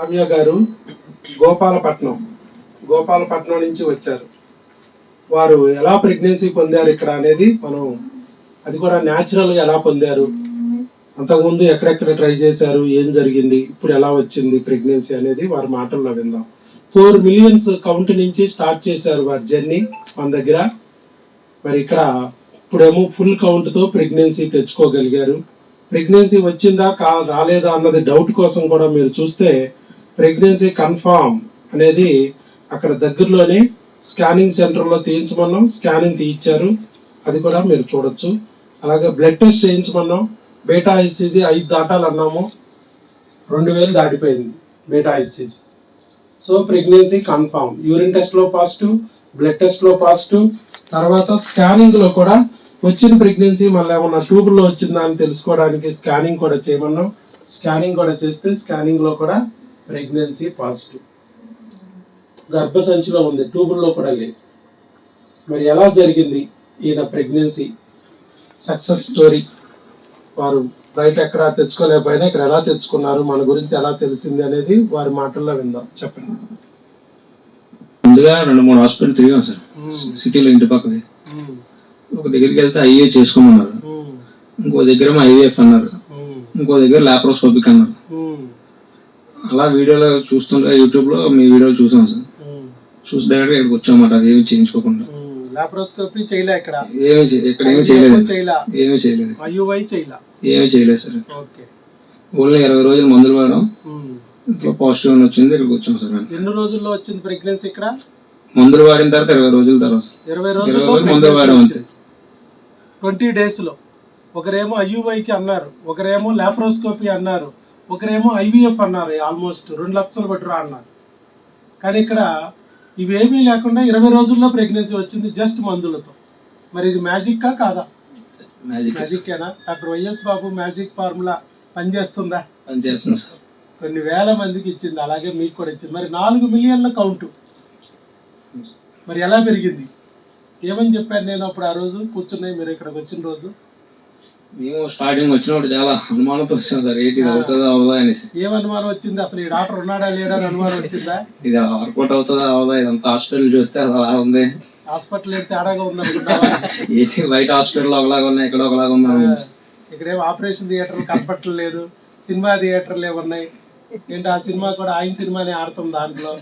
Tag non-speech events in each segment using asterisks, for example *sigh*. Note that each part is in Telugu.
కావ్య గారు గోపాలపట్నం గోపాలపట్నం నుంచి వచ్చారు. వారు ఎలా ప్రెగ్నెన్సీ పొందారు ఇక్కడ అనేది మనం అది కూడా న్యాచురల్గా ఎలా పొందారు? అంతకుముందు ఎక్కడెక్కడ ట్రై చేశారు? ఏం జరిగింది? ఇప్పుడు ఎలా వచ్చింది ప్రెగ్నెన్సీ అనేది వారి మాటల్లో విందాం. ఫోర్ మిలియన్స్ కౌంట్ నుంచి స్టార్ట్ చేశారు వారి జర్నీ మన దగ్గర. మరి ఇక్కడ ఇప్పుడేమో ఫుల్ కౌంట్తో ప్రెగ్నెన్సీ తెచ్చుకోగలిగారు. ప్రెగ్నెన్సీ వచ్చిందా కా రాలేదా అన్నది డౌట్ కోసం కూడా మీరు చూస్తే ప్రెగ్నెన్సీ కన్ఫామ్ అనేది అక్కడ దగ్గరలోనే స్కానింగ్ సెంటర్లో తీయించమన్నాం. స్కానింగ్ తీయించారు. అది కూడా మీరు చూడొచ్చు. అలాగే బ్లడ్ టెస్ట్ చేయించమన్నాం. బీటా ఐసీజీ ఐదు దాటాలన్నాము రెండు వేలు దాటిపోయింది beta ICG so pregnancy confirm. Urine టెస్ట్లో పాజిటివ్ బ్లడ్ టెస్ట్లో పాజిటివ్. తర్వాత స్కానింగ్లో కూడా వచ్చిన ప్రెగ్నెన్సీ మళ్ళీ ఏమన్నా ట్యూబ్లో వచ్చిందా అని తెలుసుకోవడానికి స్కానింగ్ కూడా చేయమన్నాం. స్కానింగ్ కూడా చేస్తే స్కానింగ్లో కూడా ప్రెగ్నెన్సీ పాజిటివ్. గర్భసంచిలో ఉంది ట్యూబుల్లో కూడా లేదు. మరి ఎలా జరిగింది ఈయన ప్రెగ్నెన్సీ? Success story. వారు బయట ఎక్కడ తెచ్చుకోలేకపోయినా ఇక్కడ ఎలా తెచ్చుకున్నారు మన గురించి ఎలా తెలిసింది అనేది వారి మాటల్లో విందాం. చెప్పండి. ముందుగా రెండు మూడు హాస్పిటల్ తిరిగాం సార్. సిటీలో ఇంటి పక్కది. ఒక దగ్గరికి వెళ్తే ఐఏ చేసుకోమన్నారు. ఇంకో దగ్గర ఐవీఎఫ్ అన్నారు. ఇంకో దగ్గర లాప్రోస్కోపిక్ అన్నారు. అలా వీడియోలో చూస్తుంటే యూట్యూబ్లో మీ వీడియో చూసాం సార్. చూసి డైరెక్ట్ ఇక్కడికి వచ్చామన్నమాట అది ఏమి చేయించుకోకుండా. లాప్రోస్కోపీ చేయలే ఇక్కడ. ఏమి ఇక్కడ ఏమి చేయలేదు. చేయలా? ఏమీ చేయలేదు. ఐయువై చేయలా? ఏమీ చేయలేదు సార్. ఓకే. ఓన్లీ ఇరవై రోజులు మందులు వాడడం. ఇంట్లో పాజిటివ్ అని వచ్చింది ఇక్కడికి వచ్చాం సార్. ఎన్ని రోజుల్లో వచ్చింది ప్రెగ్నెన్సీ ఇక్కడ? మందులు వాడిన తర్వాత ఇరవై రోజుల తర్వాత. ఇరవై రోజులు మందులు వాడాం అంతే ట్వంటీ డేస్లో ఒకరేమో ఐయుఐకి అన్నారు ఒకరేమో లాప్రోస్కోపీ అన్నారు. ఒకరేమో ఐవీఎఫ్ అన్నారు ఆల్మోస్ట్ రెండు లక్షలు పట్టురా అన్నారు. కానీ ఇక్కడ ఇవేమీ లేకుండా ఇరవై రోజుల్లో ప్రెగ్నెన్సీ వచ్చింది జస్ట్ మందులతో. మరి ఇది మ్యాజిక్కా కాదా? Magic మ్యాజిక్కేనా? Doctor YS Babu magic formula పనిచేస్తుందా? పని చేస్తుంది సార్. కొన్ని వేల మందికి ఇచ్చింది అలాగే మీకు కూడా ఇచ్చింది. మరి నాలుగు మిలియన్ల కౌంట్. మరి ఎలా పెరిగింది? ఏమని చెప్పాను నేను అప్పుడు ఆ రోజు? కూర్చున్నాయి మీరు ఇక్కడికి వచ్చిన రోజు. మేము స్టార్టింగ్ వచ్చినప్పుడు చాలా అనుమానంతో వచ్చాం సార్ ఏంటి ఇది అవుతుందా అవదా అనేసి. ఏం అనుమానం వచ్చింది? అసలు ఈ డాక్టర్ ఉన్నాడా లేడా అని అనుమానం వచ్చిందా? ఇది వర్కౌట్ అవుతుందా అవదా? ఇదంతా హాస్పిటల్ చూస్తే అది అలా ఉంది. హాస్పిటల్ ఏం తేడాగా ఉంది *laughs* ఏంటి బయట హాస్పిటల్ ఒకలాగా ఉన్నాయి ఇక్కడ ఒకలాగా ఉన్నాయి ఇక్కడేం ఆపరేషన్ థియేటర్ కనపట్టలేదు సినిమా థియేటర్లు ఏమున్నాయి ఏంటి ఆ సినిమా కూడా ఆయన సినిమానే ఆడుతుంది దాంట్లో.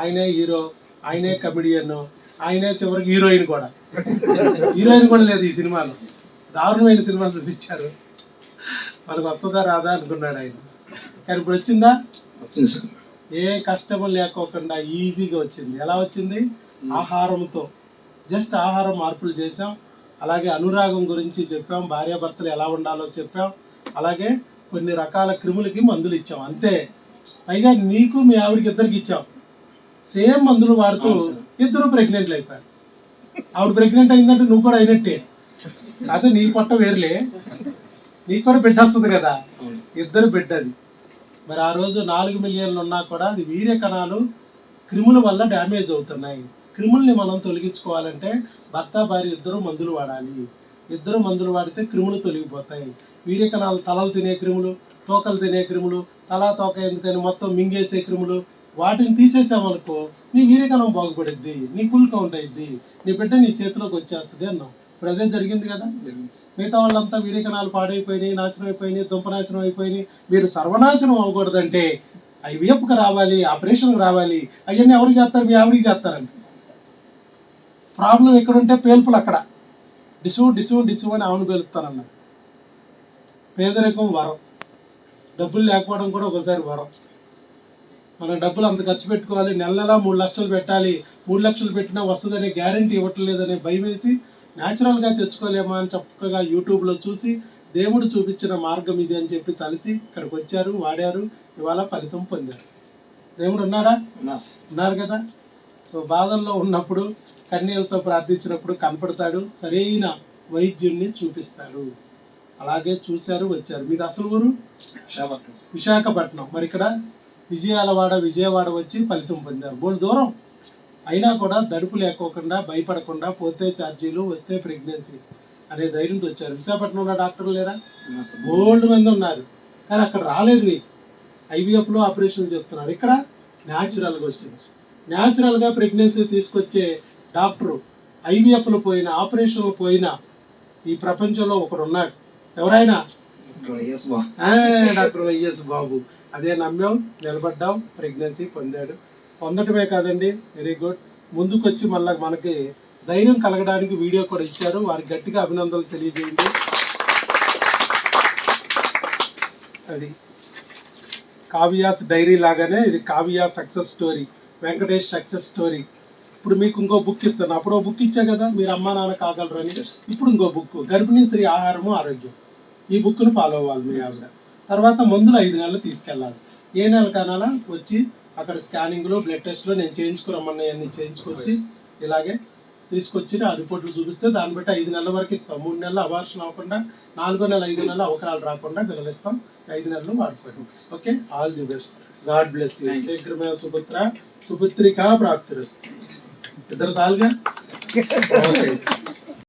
ఆయనే హీరో ఆయనే కమెడియన్ ఆయనే చివరికి హీరోయిన్ కూడా. హీరోయిన్ కూడా లేదు ఈ సినిమాలో. దారుణమైన సినిమా చూపించారు. మనకు వస్తుందా రాదా అనుకున్నాడు ఆయన. కానీ ఇప్పుడు వచ్చిందా? వచ్చింది సార్. ఏ కష్టము లేకోకుండా ఈజీగా వచ్చింది. ఎలా వచ్చింది? ఆహారంతో. జస్ట్ ఆహారం మార్పులు చేసాం అలాగే అనురాగం గురించి చెప్పాం. భార్యాభర్తలు ఎలా ఉండాలో చెప్పాం. అలాగే కొన్ని రకాల క్రిములకి మందులు ఇచ్చాం. అంతే. పైగా నీకు మీ ఆవిడకి ఇద్దరికి ఇచ్చాం. సేమ్ మందులు వాడుతూ. ఇద్దరు ప్రెగ్నెంట్లు అయిపోయారు. ఆవిడ ప్రెగ్నెంట్ అయిందంటే నువ్వు కూడా అయినట్టే. అదే నీ పొట్ట వేరులే. నీకు కూడా బిడ్డ వస్తుంది కదా. ఇద్దరు బిడ్డది. మరి ఆ రోజు నాలుగు మిలియన్లు ఉన్నా కూడా అది వీర్య కణాలు క్రిముల వల్ల డ్యామేజ్ అవుతున్నాయి. క్రిముల్ని మనం తొలగించుకోవాలంటే భర్త భార్య ఇద్దరు మందులు వాడాలి. ఇద్దరు మందులు వాడితే క్రిములు తొలగిపోతాయి. వీర్య కణాలు తలలు తినే క్రిములు తోకలు తినే క్రిములు తలా తోక ఎందుకని మొత్తం మింగేసే క్రిములు వాటిని తీసేసామనుకో నీ వీర్యకణం బాగుపడిద్ది నీ ఫుల్ కౌంట్ అయింది నీ బిడ్డ నీ చేతిలోకి వచ్చేస్తుంది అన్నాం ఇప్పుడు అదే జరిగింది కదా? మిగతా వాళ్ళంతా వీరికణాలు పాడైపోయినాయి నాశనం అయిపోయినాయి దుంపనాశనం అయిపోయినాయి. మీరు సర్వనాశనం అవ్వకూడదంటే అవి రావాలి ఆపరేషన్కి రావాలి. అవన్నీ ఎవరు చేస్తారు? మీ ఆవిడికి చేస్తారండి. ప్రాబ్లం ఎక్కడుంటే పేల్పులు అక్కడ. డిసు డిసు డిసు అని ఆవును పేలుపుతానన్న పేదరికం వరం. డబ్బులు లేకపోవడం కూడా ఒకసారి వరం. మనం డబ్బులు అంత ఖర్చు పెట్టుకోవాలి నెల నెలా మూడు లక్షలు పెట్టాలి. మూడు లక్షలు పెట్టినా వస్తుందనే గ్యారంటీ ఇవ్వట్లేదనే భయం వేసి న్యాచురల్గా తెచ్చుకోలేమా అని చక్కగా యూట్యూబ్లో చూసి దేవుడు చూపించిన మార్గం ఇది అని చెప్పి తలిసి ఇక్కడికి వచ్చారు వాడారు. ఇవాళ ఫలితం పొందారు. దేవుడు ఉన్నాడా? ఉన్నారు. కదా? సో బాధల్లో ఉన్నప్పుడు కన్నీళ్ళతో ప్రార్థించినప్పుడు కనపడతాడు సరైన వైద్యుణ్ణి చూపిస్తాడు. అలాగే చూశారు వచ్చారు. మీరు అసలు ఊరు? విశాఖపట్నం. మరి ఇక్కడ విజయాలవాడ విజయవాడ వచ్చి ఫలితం పొందారు. బోల్ దూరం. అయినా కూడా దడుపు లేకోకుండా భయపడకుండా పోతే ఛార్జీలు వస్తే ప్రెగ్నెన్సీ అనే ధైర్యంతో వచ్చారు. విశాఖపట్నంలో డాక్టర్లు లేరా? ఓల్డ్ మంది ఉన్నారు. కానీ అక్కడ రాలేదు నీకు. IVF లో ఆపరేషన్ చెప్తున్నారు ఇక్కడ న్యాచురల్గా వచ్చింది. న్యాచురల్గా ప్రెగ్నెన్సీ తీసుకొచ్చే డాక్టర్ ఐవీఎఫ్లు పోయిన ఆపరేషన్లు పోయిన ఈ ప్రపంచంలో ఒకడు ఉన్నాడు ఎవరైనా? Doctor YS Babu. అదే నమ్మాం నిలబడ్డాం ప్రెగ్నెన్సీ పొందాడు. పొందటమే కాదండి. వెరీ గుడ్ ముందుకొచ్చి మళ్ళీ మనకి ధైర్యం కలగడానికి వీడియో కూడా ఇచ్చారు. వారికి గట్టిగా అభినందనలు తెలియజేయండి. అది కావ్యాస్ డైరీ లాగానే ఇది Kavya success story Venkatesh success story. ఇప్పుడు మీకు ఇంకో బుక్ ఇస్తాను అప్పుడు బుక్ ఇచ్చా కదా? మీరు అమ్మా నాన్న కాగలరని ఇప్పుడు ఇంకో బుక్. గర్భిణీ స్త్రీ ఆహారము ఆరోగ్యం. ఈ బుక్ను ఫాలో అవ్వాలి మీ ఆవిడ. తర్వాత మందులు ఐదు నెలలు తీసుకెళ్ళాలి. ఏ నెల కానాలా వచ్చి అక్కడ స్కానింగ్లో బ్లడ్ టెస్ట్లో నేను చేయించుకురమ్మన్నవన్నీ చేయించుకొచ్చి ఇలాగే తీసుకొచ్చి ఆ రిపోర్ట్లు చూపిస్తే దాన్ని బట్టి ఐదు నెలల వరకు ఇస్తాం. మూడు నెలలు అవార్షన్ అవ్వకుండా నాలుగో నెల ఐదు నెలలు అవకరాలు రాకుండా పిల్లలిస్తాం ఐదు నెలలు వాడుకోండి okay? All the best God bless you శీఘ్రమే సుపుత్ర సుపుత్రికా ప్రాప్తిరస్తు. ఇద్దరు సార్లుగా ఓకే *laughs*